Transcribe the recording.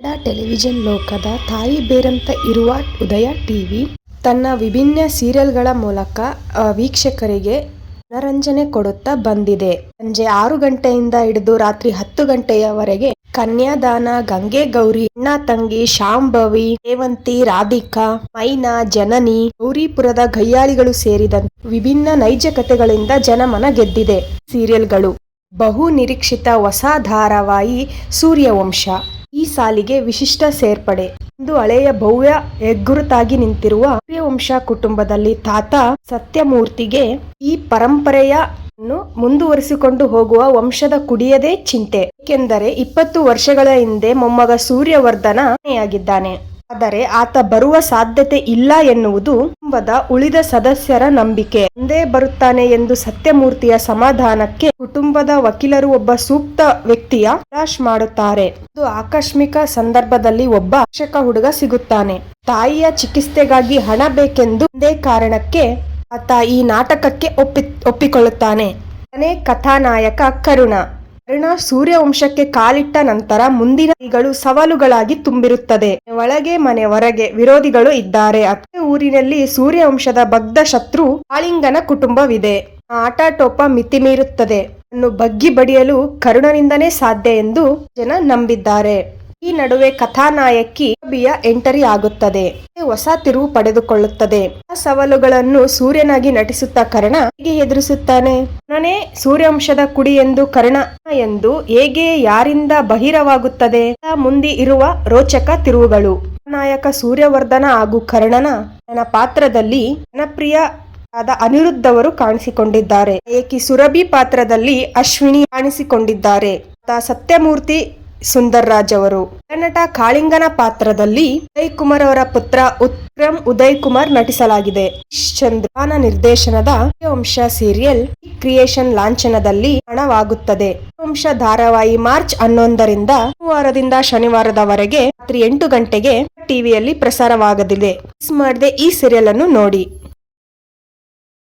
Kannada television ಲೋಕದ ತಾಯಿ ಬೇರಂತ ಇರುವ ಉದಯ ಟಿವಿ ತನ್ನ ವಿಭಿನ್ನ ಸೀರಿಯಲ್ಗಳ ಮೂಲಕ ವೀಕ್ಷಕರಿಗೆ ಮನರಂಜನೆ ಕೊಡುತ್ತಾ ಬಂದಿದೆ. ಸಂಜೆ ಆರು ಗಂಟೆಯಿಂದ ಹಿಡಿದು ರಾತ್ರಿ ಹತ್ತು ಗಂಟೆಯವರೆಗೆ ಕನ್ಯಾದಾನ ಗಂಗೆ ಗೌರಿ ಅಣ್ಣ ತಂಗಿ, ಶಾಂಭವಿ ರೇವಂತಿ ರಾಧಿಕಾ, ಮೈನಾ, ಜನನಿ, ಗೌರಿಪುರದ ಗಯ್ಯಾಳಿಗಳು ಸೇರಿದಂತೆ ವಿಭಿನ್ನ ನೈಜ ಕಥೆಗಳಿಂದ ಜನಮನ ಗೆದ್ದಿದೆ. ಸೀರಿಯಲ್ಗಳು ಬಹು ನಿರೀಕ್ಷಿತ ಹೊಸ ಧಾರಾವಾಹಿ ಸೂರ್ಯವಂಶ. ಈ ಸಾಲಿಗೆ ವಿಶಿಷ್ಟ ಸೇರ್ಪಡೆ. ಒಂದು ಹಳೆಯ ಭವ್ಯ ಹೆಗ್ಗುರುತಾಗಿ ನಿಂತಿರುವ ಸೂರ್ಯವಂಶ ಕುಟುಂಬದಲ್ಲಿ ತಾತ ಸತ್ಯಮೂರ್ತಿಗೆ ಈ ಪರಂಪರೆಯನ್ನು ಮುಂದುವರಿಸಿಕೊಂಡು ಹೋಗುವ ವಂಶದ ಕುಡಿಯದೇ ಚಿಂತೆ. ಏಕೆಂದರೆ ಇಪ್ಪತ್ತು ವರ್ಷಗಳ ಹಿಂದೆ ಮೊಮ್ಮಗ ಸೂರ್ಯವರ್ಧನ ಆಗಿದ್ದಾನೆ ಆದರೆ ಆತ ಬರುವ ಸಾಧ್ಯತೆ ಇಲ್ಲ ಎನ್ನುವುದು ಕುಟುಂಬದ ಉಳಿದ ಸದಸ್ಯರ ನಂಬಿಕೆ. ಒಂದೇ ಬರುತ್ತಾನೆ ಎಂದು ಸತ್ಯಮೂರ್ತಿಯ ಸಮಾಧಾನಕ್ಕೆ ಕುಟುಂಬದ ವಕೀಲರು ಒಬ್ಬ ಸೂಕ್ತ ವ್ಯಕ್ತಿಯ ತಲಾಶ್ ಮಾಡುತ್ತಾರೆ. ಇದು ಆಕಸ್ಮಿಕ ಸಂದರ್ಭದಲ್ಲಿ ಒಬ್ಬ ಶಿಕ್ಷಕ ಹುಡುಗ ಸಿಗುತ್ತಾನೆ. ತಾಯಿಯ ಚಿಕಿತ್ಸೆಗಾಗಿ ಹಣ ಬೇಕೆಂದು ಒಂದೇ ಕಾರಣಕ್ಕೆ ಆತ ಈ ನಾಟಕಕ್ಕೆ ಒಪ್ಪಿ, ಒಪ್ಪಿಕೊಳ್ಳುತ್ತಾನೆ. ಕಥಾನಾಯಕ ಕರುಣ. ಕರುಣ ಸೂರ್ಯವಂಶಕ್ಕೆ ಕಾಲಿಟ್ಟ ನಂತರ ಮುಂದಿನ ಸವಾಲುಗಳಾಗಿ ತುಂಬಿರುತ್ತದೆ. ಒಳಗೆ ಮನೆ ಹೊರಗೆ ವಿರೋಧಿಗಳು ಇದ್ದಾರೆ. ಅತ್ತೆ ಊರಿನಲ್ಲಿ ಸೂರ್ಯವಂಶದ ಬಗ್ಧ ಶತ್ರು ಕಾಳಿಂಗನ ಕುಟುಂಬವಿದೆ. ಆಟಾಟೋಪ ಮಿತಿ ಮೀರುತ್ತದೆ. ಅನ್ನು ಬಗ್ಗಿ ಬಡಿಯಲು ಕರುಣನಿಂದನೇ ಸಾಧ್ಯ ಎಂದು ಜನ ನಂಬಿದ್ದಾರೆ. ಈ ನಡುವೆ ಕಥಾನಾಯಕಿ ಬಿಯ ಎಂಟರಿ ಆಗುತ್ತದೆ ಹೊಸ ತಿರುವು ಪಡೆದುಕೊಳ್ಳುತ್ತದೆ. ಆ ಸವಾಲುಗಳನ್ನು ಸೂರ್ಯನಾಗಿ ನಟಿಸುತ್ತಾ ಕರ್ಣ ಹೇಗೆ ಎದುರಿಸುತ್ತಾನೆ? ನಾನೇ ಸೂರ್ಯವಂಶದ ಕುಡಿ ಎಂದು ಕರ್ಣ ಎಂದು ಹೇಗೆ ಯಾರಿಂದ ಬಹಿರವಾಗುತ್ತದೆ? ಮುಂದೆ ಇರುವ ರೋಚಕ ತಿರುವುಗಳು. ನಾಯಕ ಸೂರ್ಯವರ್ಧನ ಹಾಗೂ ಕರ್ಣನ ತನ್ನ ಪಾತ್ರದಲ್ಲಿ ಜನಪ್ರಿಯ ಆದ ಅನಿರುದ್ಧವರು ಕಾಣಿಸಿಕೊಂಡಿದ್ದಾರೆ. ಏಕಿ ಸುರಭಿ ಪಾತ್ರದಲ್ಲಿ ಅಶ್ವಿನಿ ಕಾಣಿಸಿಕೊಂಡಿದ್ದಾರೆ. ಸತ್ಯಮೂರ್ತಿ ಸುಂದರ್ ರಾಜ್ ಅವರು. ನಟ ಕಾಳಿಂಗನ ಪಾತ್ರದಲ್ಲಿ ಉದಯ್ ಕುಮಾರ್ ಅವರ ಪುತ್ರ ಉತ್ಕ್ರಮ್ ಉದಯ್ ಕುಮಾರ್ ನಟಿಸಲಾಗಿದೆ ಚಂದ್ರಾನ ನಿರ್ದೇಶನದ ವಂಶ ಸೀರಿಯಲ್ ಕ್ರಿಯೇಷನ್ ಲಾಂಛನದಲ್ಲಿ ಹಣವಾಗುತ್ತದೆ. ವಂಶ ಧಾರಾವಾಹಿ ಮಾರ್ಚ್ ಹನ್ನೊಂದರಿಂದ ಗುರುವಾರದಿಂದ ಶನಿವಾರದವರೆಗೆ ರಾತ್ರಿ ಎಂಟು ಗಂಟೆಗೆ ಟಿವಿಯಲ್ಲಿ ಪ್ರಸಾರವಾಗಲಿದೆ. ಮಿಸ್ ಮಾಡದೆ ಈ ಸೀರಿಯಲ್ ಅನ್ನು ನೋಡಿ.